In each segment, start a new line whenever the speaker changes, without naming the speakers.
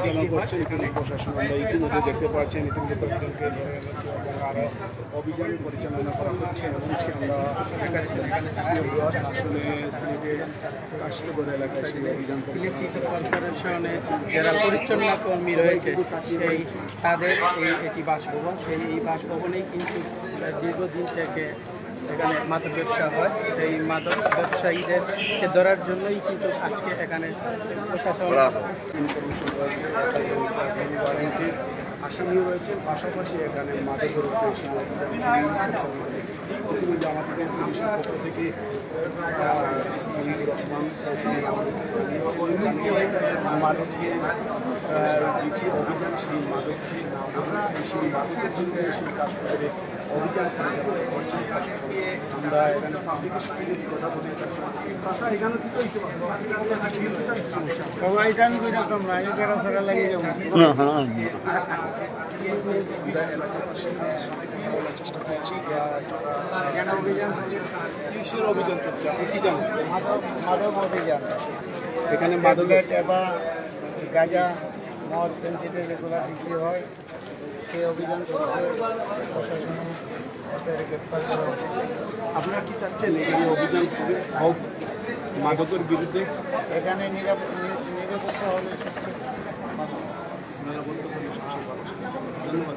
জানা করছে এখানে প্রশাসন আমরা ইতিমধ্যে দেখতে পাচ্ছেন ইতিমধ্যে কয়েকজনকে ধরে এনেছে এবং আরও অভিযান পরিচালনা করা হচ্ছে এবং সে আমরা আসলে কাশীনগর এলাকায় সেই অভিযান
সিলেট সিটি কর্পোরেশনে যারা পরিচ্ছন্ন কর্মী রয়েছে সেই তাদের এই এটি বাসভবন সেই এই বাসভবনেই কিন্তু দীর্ঘদিন থেকে এখানে মাদক ব্যবসা হয়। সেই মাদক ব্যবসায়ীদের ধরার জন্যই কিন্তু আজকে এখানে প্রশাসন
রয়েছে আসামিও রয়েছেন। পাশাপাশি এখানে মাদকের ইতিমধ্যে আমাদের পক্ষ থেকে রহমান মাদককে যেটি অভিযান সেই মাদককে সেই মাদকের জন্য সেই কাজ করে অভিযান আমরা এখানে পাবলিকের সাথে যদি কথা বলি এখানে কি হইতে পারে সমস্যা
আমি কই থাকতাম না আমি কেরা সেরা লাগিয়ে যাব
চেষ্টা করছি
এখানে অভিযান
কিসের অভিযান চলছে আপনি কি জানেন?
মাদক মাদক অভিযান।
এখানে মাদক
মাদকের টেবা গাঁজা মদ পেন্সিলের যেগুলো বিক্রি হয় সেই অভিযান চলছে। প্রশাসন গ্রেপ্তার করা হচ্ছে।
আপনারা কি চাচ্ছেন এই অভিযান হোক মাদকের বিরুদ্ধে?
এখানে নিরাপত্তা ভালো।
ধন্যবাদ।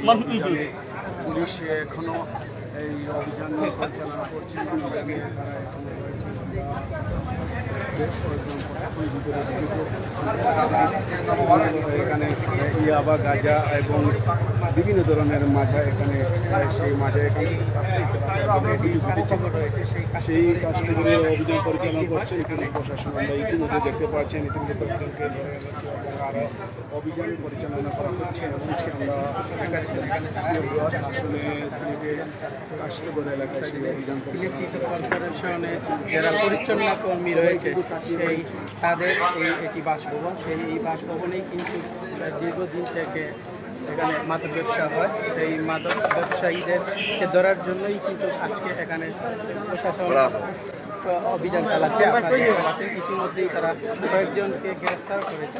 অভিযান পুলিশ এখনও এই অভিযান পরিচালনা করছে এখনও ইয়াবা গাঁজা এবং বিভিন্ন ধরনের মাঝা এখানে সেই মাঝা
সেই
কাজগুলো অভিযান পরিচালনা করছে এখানে প্রশাসন আমরা ইতিমধ্যে দেখতে পাচ্ছেন, ইতিমধ্যে অভিযান পরিচালনা করা হচ্ছে এবং সে আমরা আসলে সিলেটে কাশীনগর এলাকায় সেই অভিযান
সিলেট সিটি তাদের এই একটি বাসভবন। সেই এই বাসভবনেই কিন্তু দীর্ঘদিন থেকে এখানে মাদক ব্যবসা হয়। সেই মাদক ব্যবসায়ীদেরকে ধরার জন্যই কিন্তু আজকে এখানে প্রশাসন অভিযান চালাচ্ছে। ইতিমধ্যেই তারা কয়েকজনকে গ্রেফতার করেছে।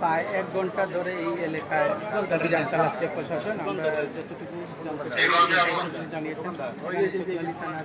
প্রায় এক ঘণ্টা ধরে এই এলাকায় অভিযান চালাচ্ছে প্রশাসন। আমরা যতটুকু জানিয়েছেন থানার।